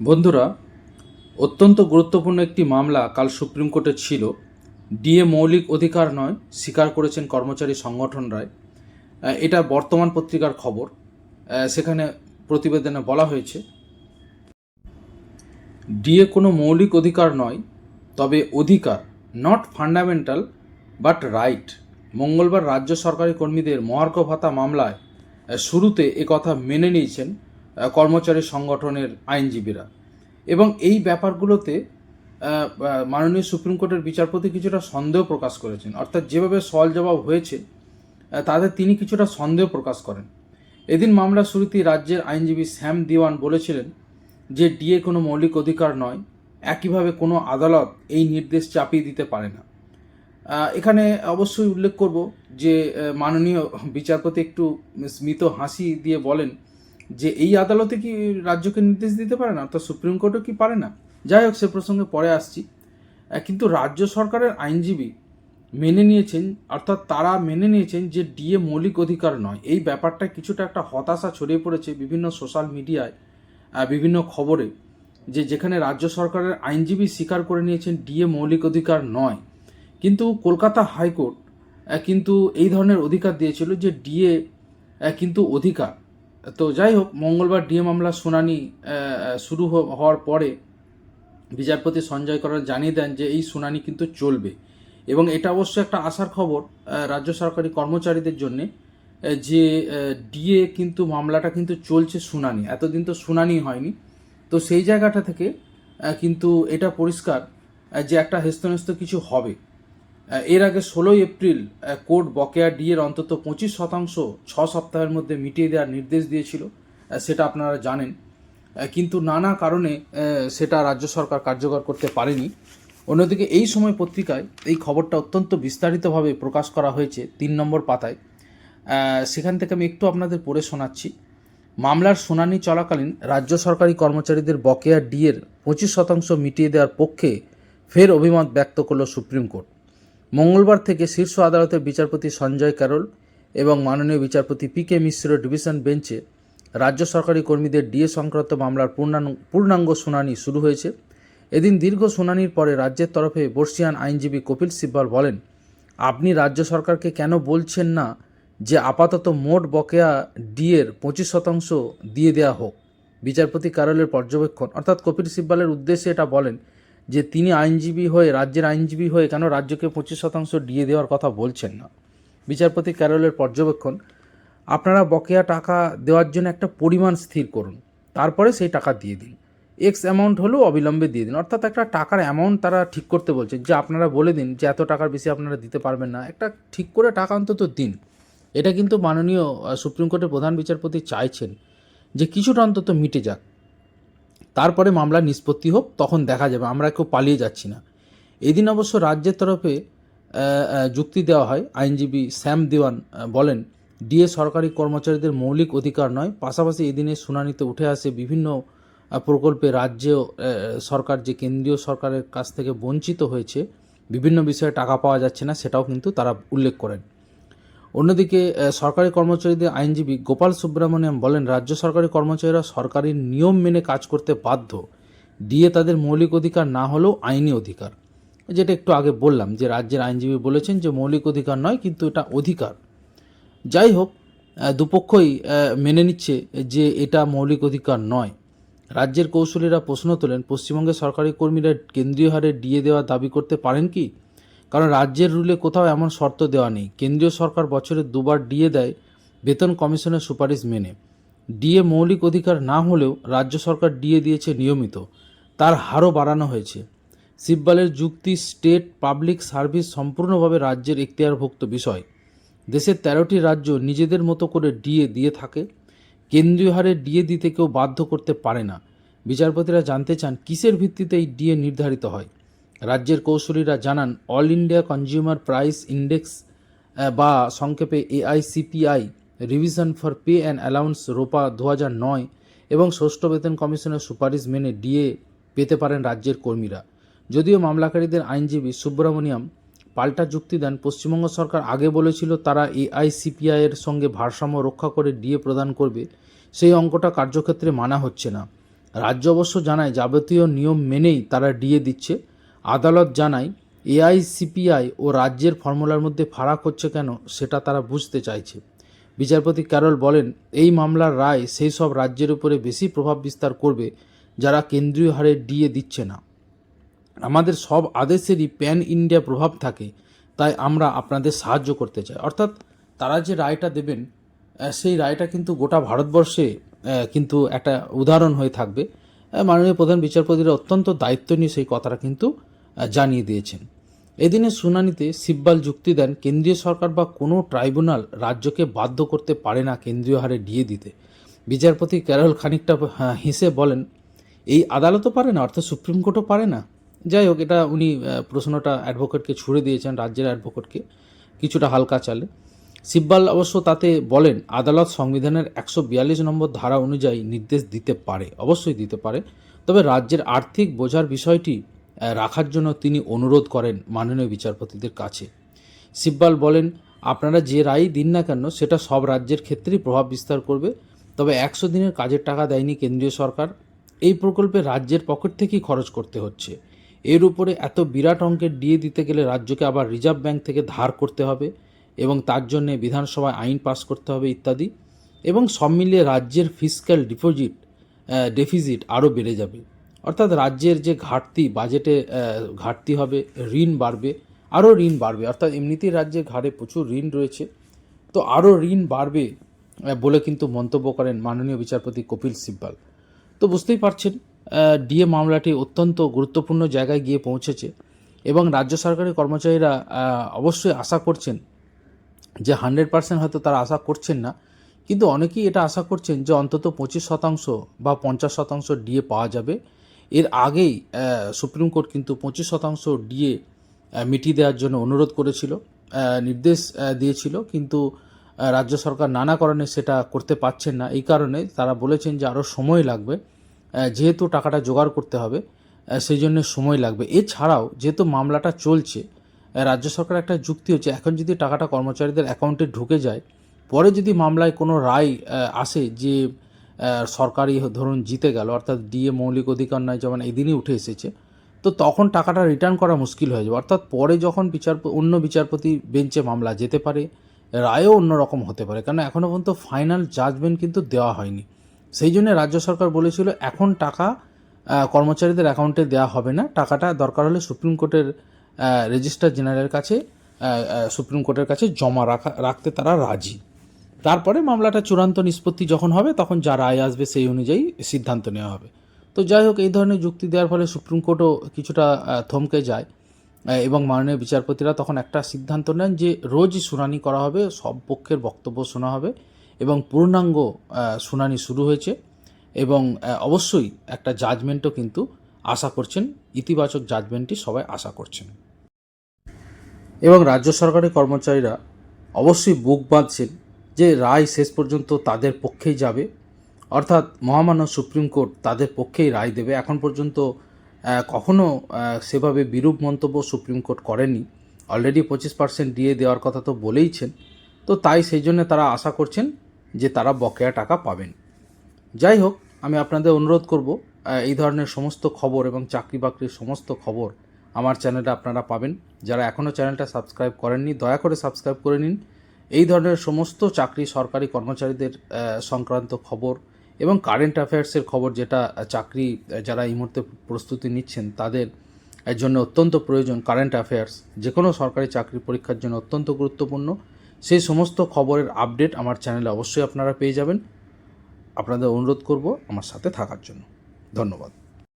বন্ধুরা অত্যন্ত গুরুত্বপূর্ণ একটি মামলা কাল সুপ্রিম কোর্টে ছিল। ডিএ মৌলিক অধিকার নয় স্বীকার করেছেন কর্মচারী সংগঠনরায় আহ, এটা বর্তমান পত্রিকার খবর। সেখানে প্রতিবেদনে বলা হয়েছে ডিএ কোনো মৌলিক অধিকার নয় তবে অধিকার নট ফান্ডামেন্টাল বাট রাইট মঙ্গলবার রাজ্য সরকারি কর্মীদের মহার্ঘ ভাতা মামলায় শুরুতে কথা মেনে নিয়েছেন কর্মচারী সংগঠনের আইনজীবীরা। এবং এই ব্যাপারগুলোতে মাননীয় সুপ্রিম কোর্টের বিচারপতি কিছুটা সন্দেহ প্রকাশ করেছেন। অর্থাৎ যেভাবে সওয়াল জবাব হয়েছে তাতে তিনি কিছুটা সন্দেহ প্রকাশ করেন। এদিন মামলা শুরুতেই রাজ্যের আইনজীবী শ্যাম দিওয়ান বলেছিলেন যে, ডিএ কোনো মৌলিক অধিকার নয়, একইভাবে কোনো আদালত এই নির্দেশ চাপিয়ে দিতে পারে না। এখানে অবশ্যই উল্লেখ করব যে মাননীয় বিচারপতি একটু স্মিত হাসি দিয়ে বলেন যে এই আদালতে কি রাজ্যকে নির্দেশ দিতে পারে না? অর্থাৎ সুপ্রিম কোর্টও কি পারে না? যাই হোক, সে প্রসঙ্গে পরে আসছি। কিন্তু রাজ্য সরকারের আইনজীবী মেনে নিয়েছেন, অর্থাৎ তারা মেনে নিয়েছেন যে ডিএ মৌলিক অধিকার নয়। এই ব্যাপারটা কিছুটা একটা হতাশা ছড়িয়ে পড়েছে বিভিন্ন সোশ্যাল মিডিয়ায় বিভিন্ন খবরে, যে যেখানে রাজ্য সরকারের আইনজীবী স্বীকার করে নিয়েছেন ডিএ মৌলিক অধিকার নয়। কিন্তু কলকাতা হাইকোর্ট কিন্তু এই ধরনের অধিকার দিয়েছিল যে ডিএ কিন্তু অধিকার। তো যাই হোক, মঙ্গলবার ডিএ মামলা শুনানি শুরু হওয়ার পরে বিচারপতি সঞ্জয় করার জানিয়ে দেন যে এই শুনানি কিন্তু চলবে। এবং এটা অবশ্য একটা আশার খবর রাজ্য সরকারি কর্মচারীদের জন্য যে ডিএ কিন্তু মামলাটা কিন্তু চলছে শুনানি। এতদিন তো শুনানি হয়নি। তো সেই জায়গাটা থেকে কিন্তু এটা পরিষ্কার যে একটা হেস্তনেস্ত কিছু হবে। এর আগে ষোলোই এপ্রিল কোর্ট বকেয়া ডিএর অন্তত পঁচিশ শতাংশ ছ সপ্তাহের মধ্যে মিটিয়ে দেওয়ার নির্দেশ দিয়েছিল সেটা আপনারা জানেন। কিন্তু নানা কারণে সেটা রাজ্য সরকার কার্যকর করতে পারেনি। অন্যদিকে এই সময় পত্রিকায় এই খবরটা অত্যন্ত বিস্তারিতভাবে প্রকাশ করা হয়েছে তিন নম্বর পাতায়। সেখান থেকে আমি একটু আপনাদের পড়ে শোনাচ্ছি। মামলার শুনানি চলাকালীন রাজ্য সরকারি কর্মচারীদের বকেয়া ডিএর পঁচিশ শতাংশ মিটিয়ে দেওয়ার পক্ষে ফের অভিমত ব্যক্ত করল সুপ্রিম কোর্ট। মঙ্গলবার থেকে শীর্ষ আদালতের বিচারপতি সঞ্জয় ক্যারল এবং মাননীয় বিচারপতি পি কে মিশ্র ডিভিশন বেঞ্চে রাজ্য সরকারি কর্মীদের ডিএ সংক্রান্ত মামলার পূর্ণাঙ্গ পূর্ণাঙ্গ শুনানি শুরু হয়েছে। এদিন দীর্ঘ শুনানির পরে রাজ্যের তরফে বর্ষিয়ান আইনজীবী কপিল সিব্বল বলেন, আপনি রাজ্য সরকারকে কেন বলছেন না যে আপাতত মোট বকেয়া ডিএর পঁচিশ শতাংশ দিয়ে দেওয়া হোক? বিচারপতি কারলের পর্যবেক্ষণ, অর্থাৎ কপিল সিব্বলের উদ্দেশ্যে এটা বলেন যে তিনি আইনজীবী হয়ে, রাজ্যের আইনজীবী হয়ে কেন রাজ্যকে পঁচিশ শতাংশ ডিএ দেওয়ার কথা বলছেন না? বিচারপতি ক্যারলের পর্যবেক্ষণ, আপনারা বকেয়া টাকা দেওয়ার জন্য একটা পরিমাণ স্থির করুন, তারপরে সেই টাকা দিয়ে দিন। এক্স অ্যামাউন্ট হলেও অবিলম্বে দিয়ে দিন। অর্থাৎ একটা টাকার অ্যামাউন্ট তারা ঠিক করতে বলছে যে আপনারা বলে দিন যে এত টাকার বেশি আপনারা দিতে পারবেন না। একটা ঠিক করে টাকা অন্তত দিন। এটা কিন্তু মাননীয় সুপ্রিম কোর্টের প্রধান বিচারপতি চাইছেন যে কিছুটা অন্তত মিটে যাক। তারপরে মামলা নিষ্পত্তি হোক, তখন দেখা যাবে। আমরা কেউ পালিয়ে যাচ্ছি না। এদিন অবশ্য রাজ্যের তরফে যুক্তি দেওয়া হয়। আইনজীবী শ্যাম দিওয়ান বলেন, ডিএ সরকারি কর্মচারীদের মৌলিক অধিকার নয়। পাশাপাশি এদিনের শুনানিতে উঠে আসে বিভিন্ন প্রকল্পে রাজ্য সরকার যে কেন্দ্রীয় সরকারের কাছ থেকে বঞ্চিত হয়েছে, বিভিন্ন বিষয়ে টাকা পাওয়া যাচ্ছে না, সেটাও কিন্তু তারা উল্লেখ করেন। অন্যদিকে সরকারি কর্মচারীদের আইনজীবী গোপাল সুব্রমণিয়াম বলেন, রাজ্য সরকারি কর্মচারীরা সরকারি নিয়ম মেনে কাজ করতে বাধ্য। ডিএ তাদের মৌলিক অধিকার না হলেও আইনি অধিকার। যেটা একটু আগে বললাম যে, রাজ্যের আইনজীবী বলেছেন যে, মৌলিক অধিকার নয়, কিন্তু এটা অধিকার। যাই হোক দুপক্ষই মেনে নিচ্ছে যে, এটা মৌলিক অধিকার নয়। রাজ্যের কৌশলীরা প্রশ্ন তোলেন, পশ্চিমবঙ্গের সরকারি কর্মীরা কেন্দ্রীয় হারে ডিএ দেওয়ার দাবি করতে পারেন কি? কারণ রাজ্যের রুলে কোথাও এমন শর্ত দেওয়া নেই। কেন্দ্রীয় সরকার বছরে দুবার ডিএ দেয় বেতন কমিশনের সুপারিশ মেনে। ডিএ মৌলিক অধিকার না হলেও রাজ্য সরকার ডিএ দিয়েছে নিয়মিত। তার হারও বাড়ানো হয়েছে। সিব্বালের যুক্তি, স্টেট পাবলিক সার্ভিস সম্পূর্ণভাবে রাজ্যের এখতিয়ারভুক্ত বিষয়। দেশের তেরোটি রাজ্য নিজেদের মতো করে ডিএ দিয়ে থাকে। কেন্দ্রীয় হারে ডিএ দিতে কেউ বাধ্য করতে পারে না। বিচারপতিরা জানতে চান, কিসের ভিত্তিতে এই ডিএ নির্ধারিত হয়? রাজ্যের কৌশলীরা জানান, all India consumer price index বা সংক্ষেপে AICPI revision for pay and allowance ROPA দু নয় এবং ষষ্ঠ বেতন কমিশনের সুপারিশ মেনে ডিএ পেতে পারেন রাজ্যের কর্মীরা। যদিও মামলাকারীদের আইনজীবী সুব্রমণিয়াম পাল্টা যুক্তি দেন, পশ্চিমবঙ্গ সরকার আগে বলেছিল তারা এআইসিপিআই এর সঙ্গে ভারসাম্য রক্ষা করে ডিএ প্রদান করবে, সেই অঙ্কটা কার্যক্ষেত্রে মানা হচ্ছে না। রাজ্য অবশ্য জানায়, যাবতীয় নিয়ম মেনেই তারা ডিএ দিচ্ছে। আদালত জানায়, এআইসিপিআই ও রাজ্যের ফর্মুলার মধ্যে ফারাক হচ্ছে কেন সেটা তারা বুঝতে চাইছে। বিচারপতি ক্যারল বলেন, এই মামলার রায় সেই সব রাজ্যের উপরে বেশি প্রভাব বিস্তার করবে, যারা কেন্দ্রীয় হারে ডিএ দিচ্ছে না। আমাদের সব আদেশেরই প্যান ইন্ডিয়া প্রভাব থাকে, তাই আমরা আপনাদের সাহায্য করতে চাই। অর্থাৎ তারা যে রায়টা দেবেন সেই রায়টা কিন্তু গোটা ভারতবর্ষে কিন্তু একটা উদাহরণ হয়ে থাকবে। মাননীয় প্রধান বিচারপতিরা অত্যন্ত দায়িত্ব নিয়ে সেই কথাটা কিন্তু জানিয়ে দিয়েছেন। এদিনের শুনানিতে সিব্বাল যুক্তি দেন কেন্দ্রীয় সরকার বা কোনো ট্রাইব্যুনাল রাজ্যকে বাধ্য করতে পারে না কেন্দ্রীয় হারে ডিএ দিতে। বিচারপতি ক্যারল খানিকটা আহ, হেসে বলেন এই আদালতও পারে না অর্থাৎ সুপ্রিম কোর্টও পারে না। যাই হোক এটা উনি প্রশ্নটা অ্যাডভোকেটকে ছুড়ে দিয়েছেন রাজ্যের অ্যাডভোকেটকে। কিছুটা হালকা চালে। সিব্বাল অবশ্য তাতে বলেন আদালত সংবিধানের একশো বিয়াল্লিশ নম্বর ধারা অনুযায়ী নির্দেশ দিতে পারে। অবশ্যই দিতে পারে। তবে রাজ্যের আর্থিক বোঝার বিষয়টি রাখার জন্য তিনি অনুরোধ করেন মাননীয় বিচারপতিদের কাছে। সিব্বাল বলেন, আপনারা যে রায় দিন না কেন, সেটা সব রাজ্যের ক্ষেত্রেই প্রভাব বিস্তার করবে। তবে একশো দিনের কাজের টাকা দেয়নি কেন্দ্রীয় সরকার। এই প্রকল্পে রাজ্যের পকেট থেকেই খরচ করতে হচ্ছে। এর উপরে এত বিরাট অঙ্কের ডিএ দিতে গেলে রাজ্যকে আবার রিজার্ভ ব্যাংক থেকে ধার করতে হবে এবং তার জন্য বিধানসভায় আইন পাস করতে হবে ইত্যাদি। এবং সব মিলিয়ে রাজ্যের ফিসক্যাল ডিপোজিট ডেফিজিট আরও বেড়ে যাবে। অর্থাৎ রাজ্যের যে ঘাটতি বাজেটে ঘাটতি হবে, ঋণ বাড়বে, আরও ঋণ বাড়বে। অর্থাৎ এমনিতেই রাজ্যের ঘাড়ে প্রচুর ঋণ রয়েছে। তো আরও ঋণ বাড়বে বলে কিন্তু মন্তব্য করেন মাননীয় বিচারপতি কপিল সিব্বাল। তো বুঝতেই পারছেন ডিএ মামলাটি অত্যন্ত গুরুত্বপূর্ণ জায়গায় গিয়ে পৌঁছেছে এবং রাজ্য সরকারের কর্মচারীরা অবশ্যই আশা করছেন যে হান্ড্রেড পার্সেন্ট হয়তো তারা আশা করছেন না। কিন্তু অনেকেই এটা আশা করছেন যে অন্তত পঁচিশ শতাংশ বা পঞ্চাশ শতাংশ ডিএ পাওয়া যাবে। এর আগেই সুপ্রিম কোর্ট কিন্তু পঁচিশ শতাংশ ডিএ মিটিয়ে দেওয়ার জন্য অনুরোধ করেছিল নির্দেশ দিয়েছিল, কিন্তু রাজ্য সরকার নানা কারণে সেটা করতে পারছেন না। এই কারণে তারা বলেছেন যে আরও সময় লাগবে যেহেতু টাকাটা জোগাড় করতে হবে সেই জন্য সময় লাগবে। এছাড়াও যেহেতু মামলাটা চলছে রাজ্য সরকার একটা যুক্তি হচ্ছে, এখন যদি টাকাটা কর্মচারীদের অ্যাকাউন্টে ঢুকে যায়, পরে যদি মামলায় কোনো রায় আসে যে সরকারি ধরুন জিতে গেল, অর্থাৎ ডিএ মৌলিক অধিকার নয় যেমন এদিনই উঠে এসেছে, তো তখন টাকাটা রিটার্ন করা মুশকিল হয়ে যাবে। অর্থাৎ পরে যখন বিচার অন্য বিচারপতি বেঞ্চে মামলা যেতে পারে, রায়ও অন্যরকম হতে পারে। কারণ এখনও পর্যন্ত ফাইনাল জাজমেন্ট কিন্তু দেওয়া হয়নি। সেই জন্য রাজ্য সরকার বলেছিল, এখন টাকা কর্মচারীদের অ্যাকাউন্টে দেওয়া হবে না। টাকাটা দরকার হলে সুপ্রিম কোর্টের রেজিস্ট্রার জেনারেলের কাছে সুপ্রিম কোর্টের কাছে জমা রাখা রাখতে তারা রাজি। তারপরে মামলাটা চূড়ান্ত নিষ্পত্তি যখন হবে, তখন যা রায় আসবে সেই অনুযায়ী সিদ্ধান্ত নেওয়া হবে। তো যাই হোক, এই ধরনের যুক্তি দেওয়ার ফলে সুপ্রিম কোর্টও কিছুটা থমকে যায়। এবং মাননীয় বিচারপতিরা তখন একটা সিদ্ধান্ত নেন যে রোজই শুনানি করা হবে, সব পক্ষের বক্তব্য শোনা হবে এবং পূর্ণাঙ্গ শুনানি শুরু হয়েছে এবং অবশ্যই একটা জাজমেন্টও কিন্তু আশা করছেন, ইতিবাচক জাজমেন্টই সবাই আশা করছেন। এবং রাজ্য সরকারি কর্মচারীরা অবশ্যই বুক বাঁধছেন যে রায় শেষ পর্যন্ত তাদের পক্ষেই যাবে, অর্থাৎ মহামান্য সুপ্রিম কোর্ট তাদের পক্ষেই রায় দেবে। এখন পর্যন্ত কখনো সেভাবে বিরূপ মন্তব্য সুপ্রিম কোর্ট করেনি। অলরেডি পঁচিশ পার্সেন্ট দিয়ে দেওয়ার কথা তো বলেইছেন। তো তাই সেই জন্য তারা আশা করছেন যে তারা বকেয়া টাকা পাবেন। যাই হোক, আমি আপনাদের অনুরোধ করব এই ধরনের সমস্ত খবর এবং চাকরি বাকরির সমস্ত খবর আমার চ্যানেলে আপনারা পাবেন। যারা এখনও চ্যানেলটা সাবস্ক্রাইব করেননি, দয়া করে সাবস্ক্রাইব করে নিন। এই ধরনের সমস্ত চাকরি সরকারি কর্মচারীদের সংক্রান্ত খবর এবং কারেন্ট অ্যাফেয়ার্সের খবর যেটা চাকরি যারা এই মুহূর্তে প্রস্তুতি নিচ্ছেন তাদের জন্য অত্যন্ত প্রয়োজন কারেন্ট অ্যাফেয়ার্স যে কোনো সরকারি চাকরি পরীক্ষার জন্য অত্যন্ত গুরুত্বপূর্ণ। সেই সমস্ত খবরের আপডেট আমার চ্যানেলে অবশ্যই আপনারা পেয়ে যাবেন। আপনাদের অনুরোধ করব আমার সাথে থাকার জন্য। ধন্যবাদ।